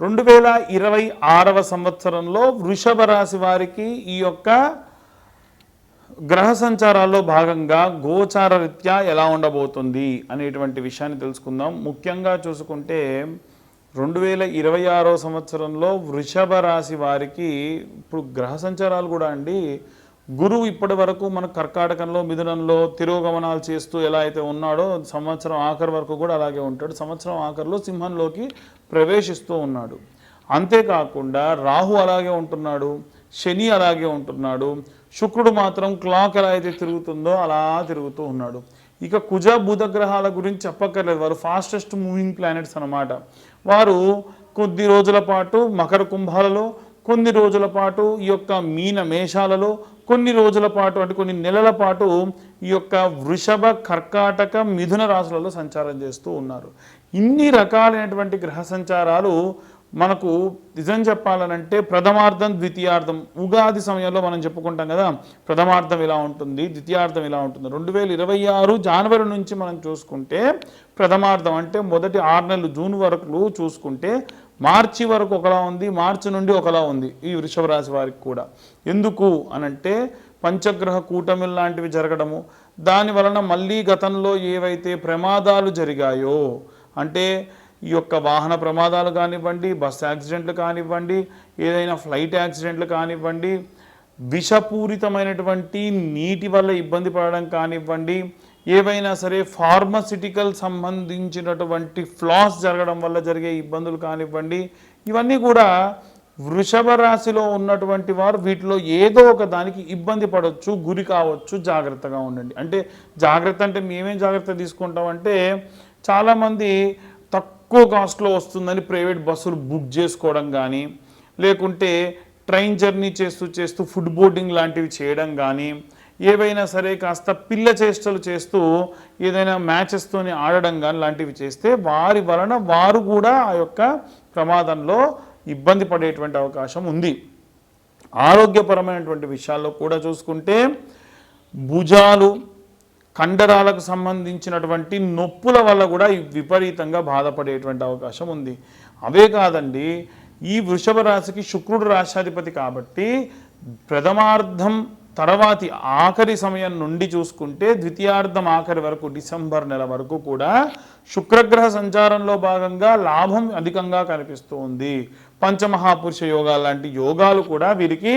రెండు వేల ఇరవై ఆరవ సంవత్సరంలో వృషభ రాశి వారికి ఈ యొక్క గ్రహ సంచారాల్లో భాగంగా గోచార రీత్యా ఎలా ఉండబోతుంది అనేటువంటి విషయాన్ని తెలుసుకుందాం. ముఖ్యంగా చూసుకుంటే రెండు వేల ఇరవై ఆరో సంవత్సరంలో వృషభ రాశి వారికి ఇప్పుడు గ్రహ సంచారాలు కూడా అండి గురువు ఇప్పటి వరకు మన కర్కాటకంలో మిథునంలో తిరోగమనాలు చేస్తూ ఎలా అయితే ఉన్నాడో సంవత్సరం ఆఖరి వరకు కూడా అలాగే ఉంటాడు. సంవత్సరం ఆఖరిలో సింహంలోకి ప్రవేశిస్తూ ఉన్నాడు. అంతేకాకుండా రాహు అలాగే ఉంటున్నాడు శని అలాగే ఉంటున్నాడు శుక్రుడు మాత్రం క్లాక్ ఎలా అయితే తిరుగుతుందో అలా తిరుగుతూ ఉన్నాడు. ఇక కుజ బుధ గ్రహాల గురించి చెప్పక్కర్లేదు. వారు ఫాస్టెస్ట్ మూవింగ్ ప్లానెట్స్ అన్నమాట. వారు కొద్ది రోజుల పాటు మకర కుంభాలలో కొన్ని రోజుల పాటు ఈ యొక్క మీన మేషాలలో కొన్ని రోజుల పాటు అంటే కొన్ని నెలల పాటు ఈ యొక్క వృషభ కర్కాటక మిథున రాశులలో సంచారం చేస్తూ ఉన్నారు. ఇన్ని రకాలైనటువంటి గ్రహ సంచారాలు మనకు నిజం చెప్పాలనంటే ప్రథమార్థం ద్వితీయార్థం ఉగాది సమయంలో మనం చెప్పుకుంటాం కదా ప్రథమార్థం ఇలా ఉంటుంది ద్వితీయార్థం ఇలా ఉంటుంది. రెండు వేల ఇరవై ఆరు జనవరి నుంచి మనం చూసుకుంటే ప్రథమార్థం అంటే మొదటి ఆరు నెలలు జూన్ వరకు చూసుకుంటే మార్చి వరకు ఒకలా ఉంది మార్చి నుండి ఒకలా ఉంది ఈ వృషభ రాశి వారికి కూడా. ఎందుకు అనంటే పంచగ్రహ కూటమిలు లాంటివి జరగడము దాని వలన మళ్ళీ గతంలో ఏవైతే ప్రమాదాలు జరిగాయో అంటే ఈ యొక్క వాహన ప్రమాదాలు కానివ్వండి బస్ యాక్సిడెంట్లు కానివ్వండి ఏదైనా ఫ్లైట్ యాక్సిడెంట్లు కానివ్వండి విషపూరితమైనటువంటి నీటి వల్ల ఇబ్బంది పడడం కానివ్వండి ఏవైనా సరే ఫార్మసిటికల్ సంబంధించినటువంటి ఫ్లాస్ జరగడం వల్ల జరిగే ఇబ్బందులు కానివ్వండి ఇవన్నీ కూడా వృషభ రాశిలో ఉన్నటువంటి వారు వీటిలో ఏదో ఒక దానికి ఇబ్బంది పడవచ్చు గురి కావచ్చు జాగ్రత్తగా ఉండండి. అంటే జాగ్రత్త అంటే మేమేం జాగ్రత్త తీసుకుంటామంటే చాలామంది తక్కువ కాస్ట్లో వస్తుందని ప్రైవేట్ బస్సులు బుక్ చేసుకోవడం కానీ లేకుంటే ట్రైన్ జర్నీ చేస్తూ చేస్తూ ఫుడ్ బోర్డింగ్ లాంటివి చేయడం కానీ ఏవైనా సరే కాస్త పిల్ల చేష్టలు చేస్తూ ఏదైనా మ్యాచెస్తోని ఆడడం కానీ లాంటివి చేస్తే వారి వలన వారు కూడా ఆ యొక్క ప్రమాదంలో ఇబ్బంది పడేటువంటి అవకాశం ఉంది. ఆరోగ్యపరమైనటువంటి విషయాల్లో కూడా చూసుకుంటే భుజాలు కండరాలకు సంబంధించినటువంటి నొప్పుల వల్ల కూడా విపరీతంగా బాధపడేటువంటి అవకాశం ఉంది. అవే కాదండి ఈ వృషభ రాశికి శుక్రుడు రాశాధిపతి కాబట్టి ప్రథమార్థం తర్వాతి ఆఖరి సమయం నుండి చూసుకుంటే ద్వితీయార్థం ఆఖరి వరకు డిసెంబర్ నెల వరకు కూడా శుక్రగ్రహ సంచారంలో భాగంగా లాభం అధికంగా కనిపిస్తూ ఉంది పంచమహాపురుష యోగాలు లాంటి యోగాలు కూడా వీరికి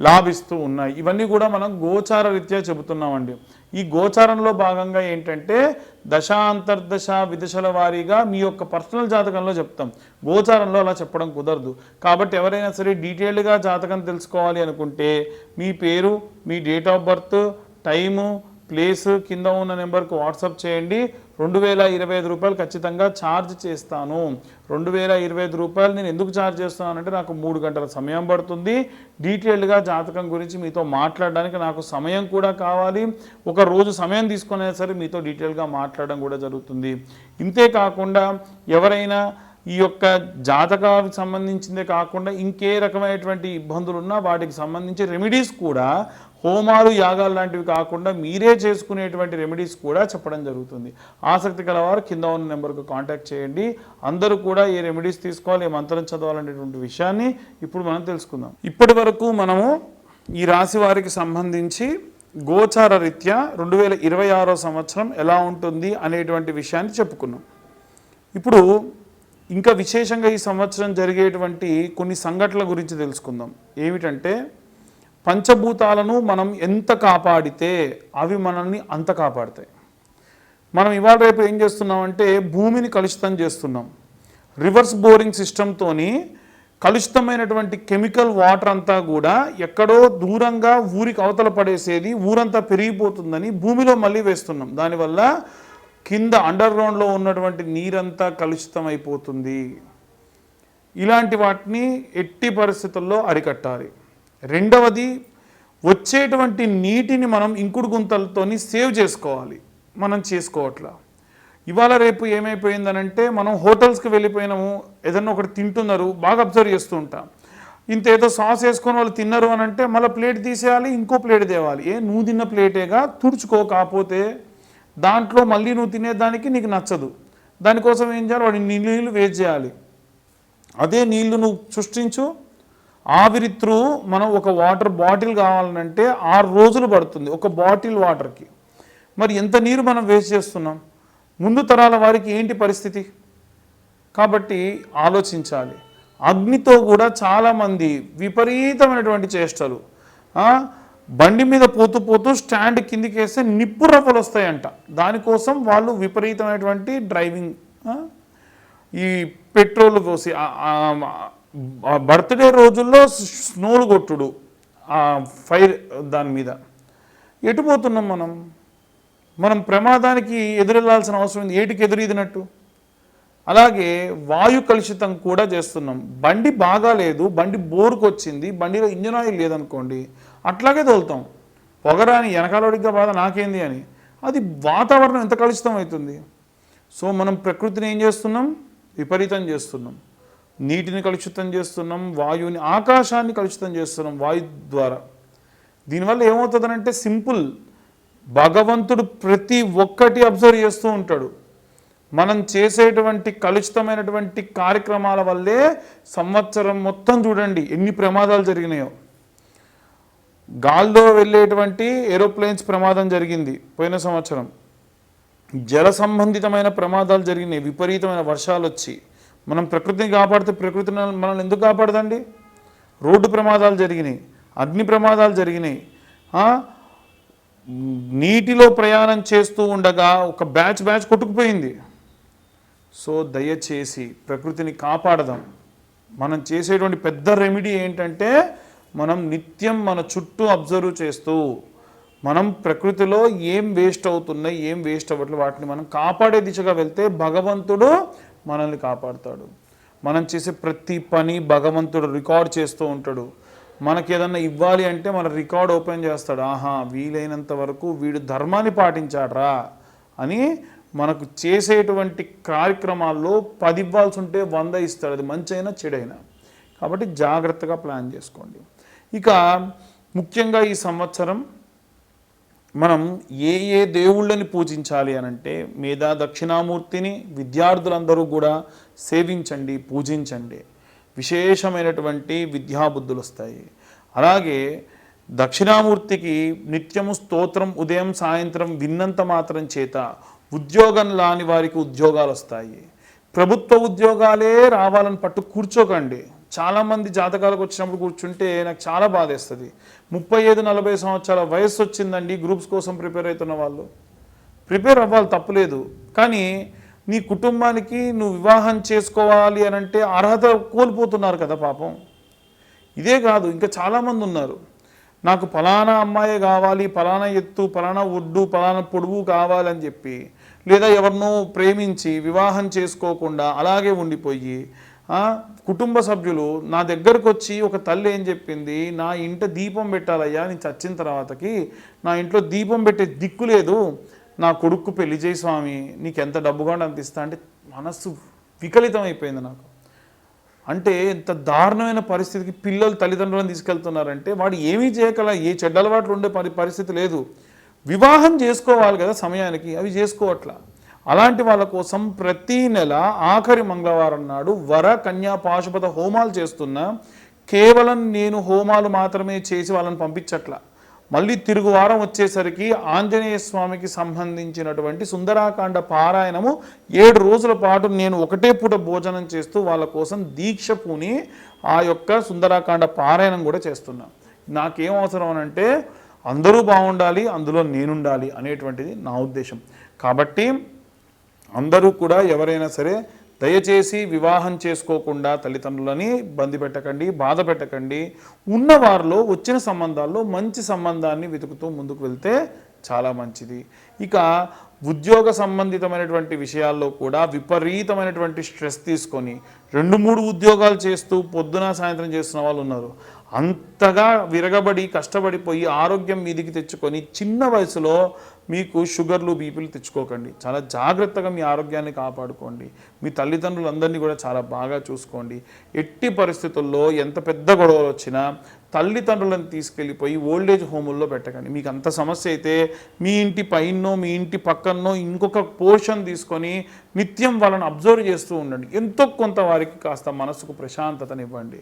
లాభిస్తూ ఉన్నాయి. ఇవన్నీ కూడా మనం గోచార రీత్యా చెబుతున్నామండి. ఈ గోచారంలో భాగంగా ఏంటంటే దశాంతర్దశ విదశల వారీగా మీ యొక్క పర్సనల్ జాతకంలో చెప్తాం. గోచారంలో అలా చెప్పడం కుదరదు. కాబట్టి ఎవరైనా సరే డీటెయిల్డ్గా జాతకం తెలుసుకోవాలి అనుకుంటే మీ పేరు మీ date of birth time place కింద ఉన్న నెంబర్కి వాట్సాప్ చేయండి. రెండు వేల ఇరవై ఐదు రూపాయలు ఖచ్చితంగా ఛార్జ్ చేస్తాను. రెండు వేల ఇరవై ఐదు రూపాయలు నేను ఎందుకు ఛార్జ్ చేస్తున్నానంటే నాకు మూడు గంటల సమయం పడుతుంది. డీటెయిల్డ్గా జాతకం గురించి మీతో మాట్లాడడానికి నాకు సమయం కూడా కావాలి. ఒక రోజు సమయం తీసుకునే సరే మీతో డీటెయిల్గా మాట్లాడడం కూడా జరుగుతుంది. ఇంతే కాకుండా ఎవరైనా ఈ యొక్క జాతకానికి సంబంధించిందే కాకుండా ఇంకే రకమైనటువంటి ఇబ్బందులు ఉన్నా వాటికి సంబంధించి రెమెడీస్ కూడా హోమాలు యాగాలు లాంటివి కాకుండా మీరే చేసుకునేటువంటి రెమెడీస్ కూడా చెప్పడం జరుగుతుంది. ఆసక్తి కలవారు కింద ఉన్న నెంబర్కు కాంటాక్ట్ చేయండి. అందరూ కూడా ఏ రెమెడీస్ తీసుకోవాలి ఏ మంత్రం చదవాలనేటువంటి విషయాన్ని ఇప్పుడు మనం తెలుసుకుందాం. ఇప్పటి వరకు మనము ఈ రాశి వారికి సంబంధించి గోచార రీత్యా రెండు వేల ఇరవై ఆరో సంవత్సరం ఎలా ఉంటుంది అనేటువంటి విషయాన్ని చెప్పుకున్నాం. ఇప్పుడు ఇంకా విశేషంగా ఈ సంవత్సరం జరిగేటువంటి కొన్ని సంఘటనల గురించి తెలుసుకుందాం. ఏమిటంటే పంచభూతాలను మనం ఎంత కాపాడితే అవి మనల్ని అంత కాపాడతాయి. మనం ఇవాళ రేపు ఏం చేస్తున్నామంటే భూమిని కలుషితం చేస్తున్నాం. రివర్స్ బోరింగ్ సిస్టమ్తోని కలుషితమైనటువంటి కెమికల్ వాటర్ అంతా కూడా ఎక్కడో దూరంగా ఊరికి అవతల పడేసేది ఊరంతా పెరిగిపోతుందని భూమిలో మళ్ళీ వేస్తున్నాం. దానివల్ల కింద అండర్ గ్రౌండ్లో ఉన్నటువంటి నీరంతా కలుషితం అయిపోతుంది ఇలాంటి వాటిని ఎట్టి పరిస్థితుల్లో అరికట్టాలి. రెండవది వచ్చేటువంటి నీటిని మనం ఇంకుడు గుంతలతోని సేవ్ చేసుకోవాలి. మనం చేసుకోవట్లా. ఇవాళ రేపు ఏమైపోయిందనంటే మనం హోటల్స్కి వెళ్ళిపోయినాము ఏదన్నా ఒకటి తింటున్నారు బాగా అబ్జర్వ్ చేస్తూ ఉంటాం. ఇంత ఏదో సాస్ వేసుకొని వాళ్ళు తిన్నారు అని అంటే మళ్ళీ ప్లేట్ తీసేయాలి ఇంకో ప్లేట్ తేవాలి. ఏ నువ్వు తిన్న ప్లేటేగా తుడుచుకో కాకపోతే దాంట్లో మళ్ళీ నువ్వు తినేదానికి నీకు నచ్చదు. దానికోసం ఏం చేయాలి? వాడి నీళ్ళు వేస్ట్ చేయాలి. అదే నీళ్ళు నువ్వు సృష్టించు. ఆవిరి త్రూ మనం ఒక వాటర్ బాటిల్ కావాలంటే ఆరు రోజులు పడుతుంది ఒక బాటిల్ వాటర్కి. మరి ఎంత నీరు మనం వేస్ట్ చేస్తున్నాం? ముందు తరాల వారికి ఏంటి పరిస్థితి? కాబట్టి ఆలోచించాలి. అగ్నితో కూడా చాలామంది విపరీతమైనటువంటి చేష్టలు. బండి మీద పోతూ పోతూ స్టాండ్ కిందికి వేస్తే నిప్పు రవ్వలు వస్తాయంట. దానికోసం వాళ్ళు విపరీతమైనటువంటి డ్రైవింగ్ ఈ పెట్రోల్ పోసి బర్త్డే రోజుల్లో స్నోలు కొట్టుడు ఫైర్ దాని మీద. ఎటు పోతున్నాం మనం? మనం ప్రమాదానికి ఎదురెళ్ళాల్సిన అవసరం ఉంది ఏటికి ఎదురీదినట్టు? అలాగే వాయు కలుషితం కూడా చేస్తున్నాం. బండి బాగా లేదు బండి బోరుకొచ్చింది బండిలో ఇంజన్ ఆయిల్ లేదనుకోండి అట్లాగే తోలుతాం పొగరాని వెనకాలడిగ్గా బాధ నాకేంది అని. అది వాతావరణం ఎంత కలుషితం అవుతుంది? సో మనం ప్రకృతిని ఏం చేస్తున్నాం? విపరీతం చేస్తున్నాం. నీటిని కలుషితం చేస్తున్నాం వాయువుని ఆకాశాన్ని కలుషితం చేస్తున్నాం వాయు ద్వారా. దీనివల్ల ఏమవుతుందనంటే సింపుల్. భగవంతుడు ప్రతి ఒక్కటి అబ్జర్వ్ చేస్తూ ఉంటాడు. మనం చేసేటువంటి కలుషితమైనటువంటి కార్యక్రమాల వల్లే సంవత్సరం మొత్తం చూడండి ఎన్ని ప్రమాదాలు జరిగినాయో. గాల్లో వెళ్ళేటువంటి ఏరోప్లేన్స్ ప్రమాదం జరిగింది పోయిన సంవత్సరం. జల సంబంధితమైన ప్రమాదాలు జరిగినాయి విపరీతమైన వర్షాలు వచ్చి. మనం ప్రకృతిని కాపాడితే ప్రకృతిని మనల్ని ఎందుకు కాపాడదండి? రోడ్డు ప్రమాదాలు జరిగినాయి అగ్ని ప్రమాదాలు జరిగినాయి. నీటిలో ప్రయాణం చేస్తూ ఉండగా ఒక బ్యాచ్ బ్యాచ్ కొట్టుకుపోయింది. సో దయచేసి ప్రకృతిని కాపాడదాం. మనం చేసేటువంటి పెద్ద రెమెడీ ఏంటంటే మనం నిత్యం మన చుట్టూ అబ్జర్వ్ చేస్తూ మనం ప్రకృతిలో ఏం వేస్ట్ అవుతున్నాయి ఏం వేస్ట్ అవ్వట్లేదు వాటిని మనం కాపాడే దిశగా వెళ్తే భగవంతుడు మనల్ని కాపాడుతాడు. మనం చేసే ప్రతి పని భగవంతుడు రికార్డ్ చేస్తూ ఉంటాడు. మనకి ఏదన్నా ఇవ్వాలి అంటే మన రికార్డ్ ఓపెన్ చేస్తాడు. ఆహా వీలైనంత వరకు వీడు ధర్మాన్ని పాటించాడరా అని మనకు చేసేటువంటి కార్యక్రమాల్లో పది ఇవ్వాల్సి ఉంటే వంద ఇస్తాడు. అది మంచి అయినా చెడైనా. కాబట్టి జాగ్రత్తగా ప్లాన్ చేసుకోండి. ఇక ముఖ్యంగా ఈ సంవత్సరం మనం ఏ ఏ దేవుళ్ళని పూజించాలి అనంటే మేధా దక్షిణామూర్తిని విద్యార్థులందరూ కూడా సేవించండి పూజించండి. విశేషమైనటువంటి విద్యాబుద్ధులు వస్తాయి. అలాగే దక్షిణామూర్తికి నిత్యము స్తోత్రం ఉదయం సాయంత్రం విన్నంత మాత్రం చేత ఉద్యోగం లాని వారికి ఉద్యోగాలు వస్తాయి. ప్రభుత్వ ఉద్యోగాలే రావాలని పట్టు కూర్చోకండి. చాలామంది జాతకాలకు వచ్చినప్పుడు కూర్చుంటే నాకు చాలా బాధేస్తుంది. ముప్పై ఐదు నలభై సంవత్సరాల వయసు వచ్చిందండి గ్రూప్స్ కోసం ప్రిపేర్ అవుతున్న వాళ్ళు. ప్రిపేర్ అవ్వాలి తప్పులేదు కానీ నీ కుటుంబానికి నువ్వు వివాహం చేసుకోవాలి అని అంటే అర్హత కోల్పోతున్నారు కదా పాపం. ఇదే కాదు ఇంకా చాలామంది ఉన్నారు. నాకు ఫలానా అమ్మాయి కావాలి ఫలానా ఎత్తు ఫలానా ఒడ్డు ఫలానా పొడువు కావాలని చెప్పి లేదా ఎవరినో ప్రేమించి వివాహం చేసుకోకుండా అలాగే ఉండిపోయి కుటుంబ సభ్యులు నా దగ్గరకు వచ్చి ఒక తల్లి ఏం చెప్పింది? నా ఇంట దీపం పెట్టాలయ్యా నేను చచ్చిన తర్వాతకి నా ఇంట్లో దీపం పెట్టే దిక్కు లేదు. నా కొడుకు పెళ్ళి చేయి స్వామి. నీకు ఎంత డబ్బు అంత ఇస్తా అంటే మనస్సు వికలితం అయిపోయింది నాకు. అంటే ఎంత దారుణమైన పరిస్థితికి పిల్లలు తల్లిదండ్రులను తీసుకెళ్తున్నారంటే వాడు ఏమీ చేయగల ఏ చెడ్డలవాట్లు ఉండే పరి పరిస్థితి లేదు. వివాహం చేసుకోవాలి కదా సమయానికి అవి చేసుకోవట్లా. అలాంటి వాళ్ళ కోసం ప్రతి నెల ఆఖరి మంగళవారం నాడు వర కన్యా పాశుపత హోమాలు చేస్తున్నా కేవలం నేను హోమాలు మాత్రమే చేసి వాళ్ళని పంపించట్లా. మళ్ళీ తిరుగు వారం వచ్చేసరికి ఆంజనేయ స్వామికి సంబంధించినటువంటి సుందరాకాండ పారాయణము ఏడు రోజుల పాటు నేను ఒకటే పూట భోజనం చేస్తూ వాళ్ళ కోసం దీక్ష పూని ఆ యొక్క సుందరాకాండ పారాయణం కూడా చేస్తున్నా. నాకేం అవసరం అని అంటే అందరూ బాగుండాలి అందులో నేనుండాలి అనేటువంటిది నా ఉద్దేశం. కాబట్టి అందరూ కూడా ఎవరైనా సరే దయచేసి వివాహం చేసుకోకుండా తల్లిదండ్రులని బంది పెట్టకండి బాధ పెట్టకండి. ఉన్నవారిలో వచ్చిన సంబంధాల్లో మంచి సంబంధాన్ని వెతుకుతూ ముందుకు వెళ్తే చాలా మంచిది. ఇక ఉద్యోగ సంబంధితమైనటువంటి విషయాల్లో కూడా విపరీతమైనటువంటి స్ట్రెస్ తీసుకొని రెండు మూడు ఉద్యోగాలు చేస్తూ పొద్దున సాయంత్రం చేస్తున్న వాళ్ళు ఉన్నారు. అంతగా విరగబడి కష్టపడిపోయి ఆరోగ్యం మీదికి తెచ్చుకొని చిన్న వయసులో మీకు షుగర్లు బీపీలు తెచ్చుకోకండి. చాలా జాగ్రత్తగా మీ ఆరోగ్యాన్ని కాపాడుకోండి. మీ తల్లిదండ్రులందరినీ కూడా చాలా బాగా చూసుకోండి. ఎట్టి పరిస్థితుల్లో ఎంత పెద్ద గొడవలు వచ్చినా తల్లిదండ్రులను తీసుకెళ్ళిపోయి ఓల్డేజ్ హోముల్లో పెట్టకండి. మీకు అంత సమస్య అయితే మీ ఇంటి పైనో మీ ఇంటి పక్కనో ఇంకొక పోర్షన్ తీసుకొని నిత్యం వాళ్ళని అబ్జర్వ్ చేస్తూ ఉండండి. ఎంతో కొంత వారి వారికి కాస్త మనసుకు ప్రశాంతతనివ్వండి.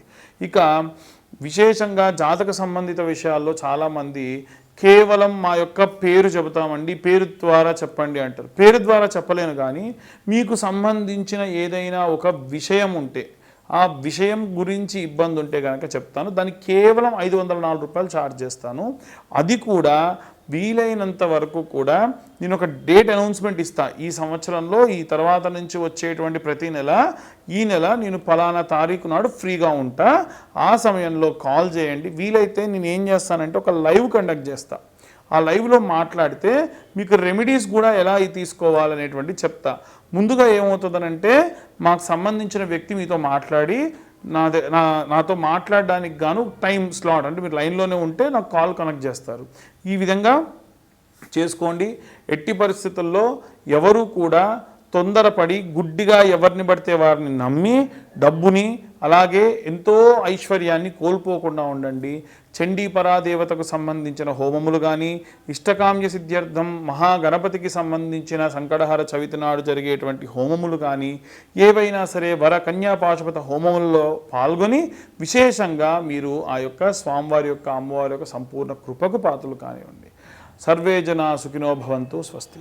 ఇక విశేషంగా జాతక సంబంధిత విషయాల్లో చాలామంది కేవలం మా యొక్క పేరు చెబుతామండి పేరు ద్వారా చెప్పండి అంటారు. పేరు ద్వారా చెప్పలేను కానీ మీకు సంబంధించిన ఏదైనా ఒక విషయం ఉంటే ఆ విషయం గురించి ఇబ్బంది ఉంటే కనుక చెప్తాను. దానికి కేవలం ఐదు వందల నాలుగు రూపాయలు ఛార్జ్ చేస్తాను. అది కూడా వీలైనంత వరకు కూడా నేను ఒక డేట్ అనౌన్స్మెంట్ ఇస్తా. ఈ సంవత్సరంలో ఈ తర్వాత నుంచి వచ్చేటువంటి ప్రతి నెల ఈ నెల నేను ఫలానా తారీఖు నాడు ఫ్రీగా ఉంటా. ఆ సమయంలో కాల్ చేయండి. వీలైతే నేను ఏం చేస్తానంటే ఒక లైవ్ కండక్ట్ చేస్తా. ఆ లైవ్లో మాట్లాడితే మీకు రెమెడీస్ కూడా ఎలా తీసుకోవాలనేటువంటి చెప్తా. ముందుగా ఏమవుతుందనంటే మాకు సంబంధించిన వ్యక్తి మీతో మాట్లాడి నా నా నాతో మాట్లాడడానికి గాను టైం స్లాట్ అంటే మీరు లైన్లోనే ఉంటే నాకు కాల్ కనెక్ట్ చేస్తారు. ఈ విధంగా చేసుకోండి. ఎట్టి పరిస్థితుల్లో ఎవరు కూడా తొందరపడి గుడ్డిగా ఎవరిని పడితే వారిని నమ్మి డబ్బుని అలాగే ఎంతో ఐశ్వర్యాన్ని కోల్పోకుండా ఉండండి. చండీ పరాదేవతకు సంబంధించిన హోమములు కానీ ఇష్టకామ్య సిద్ధ్యర్థం మహాగణపతికి సంబంధించిన సంకటహర చవితి నాడు జరిగేటువంటి హోమములు కానీ ఏవైనా సరే వర కన్యా పాశుపత హోమములలో పాల్గొని విశేషంగా మీరు ఆ యొక్క స్వామివారి యొక్క అమ్మవారి యొక్క సంపూర్ణ కృపకు పాత్రలు కానివ్వండి. సర్వే జనా సుఖినో భవంతు స్వస్తి.